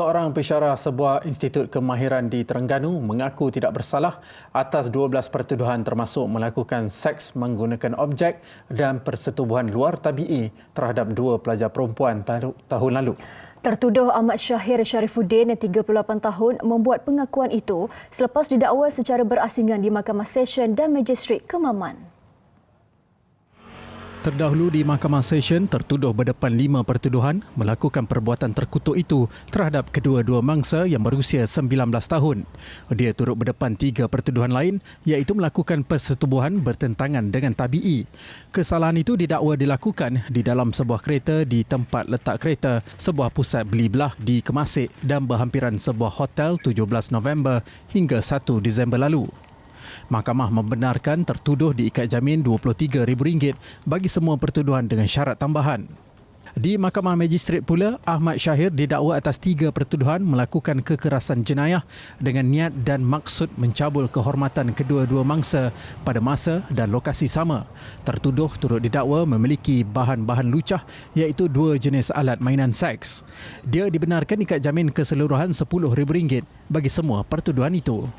Seorang pensyarah sebuah institut kemahiran di Terengganu mengaku tidak bersalah atas 12 pertuduhan termasuk melakukan seks menggunakan objek dan persetubuhan luar tabi'i terhadap dua pelajar perempuan tahun lalu. Tertuduh Ahmad Syahir Sharifuddin, 38 tahun, membuat pengakuan itu selepas didakwa secara berasingan di Mahkamah Session dan Magistrat Kemaman. Terdahulu di Mahkamah Session tertuduh berdepan lima pertuduhan melakukan perbuatan terkutuk itu terhadap kedua-dua mangsa yang berusia 19 tahun. Dia turut berdepan tiga pertuduhan lain iaitu melakukan persetubuhan bertentangan dengan tabi'i. Kesalahan itu didakwa dilakukan di dalam sebuah kereta di tempat letak kereta sebuah pusat beli belah di Kemasik dan berhampiran sebuah hotel 17 November hingga 1 Disember lalu. Mahkamah membenarkan tertuduh diikat jamin RM23,000 bagi semua pertuduhan dengan syarat tambahan. Di Mahkamah Magistrat pula, Ahmad Syahir didakwa atas tiga pertuduhan melakukan kekerasan jenayah dengan niat dan maksud mencabul kehormatan kedua-dua mangsa pada masa dan lokasi sama. Tertuduh turut didakwa memiliki bahan-bahan lucah iaitu dua jenis alat mainan seks. Dia dibenarkan ikat jamin keseluruhan RM10,000 bagi semua pertuduhan itu.